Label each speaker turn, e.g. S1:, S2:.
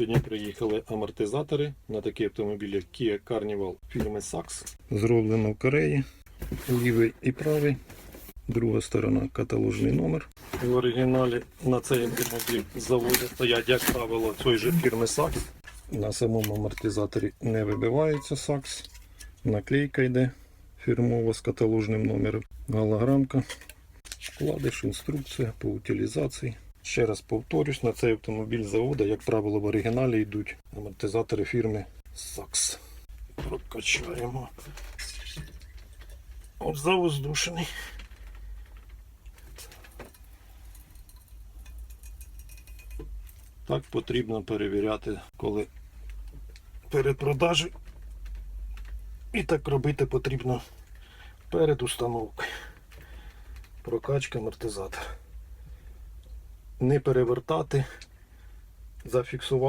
S1: Сьогодні приїхали амортизатори на такий автомобіль, як Kia Carnival фірми Saks. Зроблено в Кореї. Лівий і правий. Друга сторона каталожний номер. В оригіналі на цей автомобіль заводу стоять, як правило, цієї же фірми Saks. На самому амортизаторі не вибивається Saks. Наклейка йде фірмова з каталожним номером. Голограмка. Вкладиш, інструкція по утилізації. Ще раз повторюсь, на цей автомобіль заводу, як правило, в оригіналі йдуть амортизатори фірми Saks. Прокачаємо. От завоздушений. Так потрібно перевіряти, коли перед продажею. І так робити потрібно перед установкою. Прокачка амортизатора. Не перевертати, зафіксувати.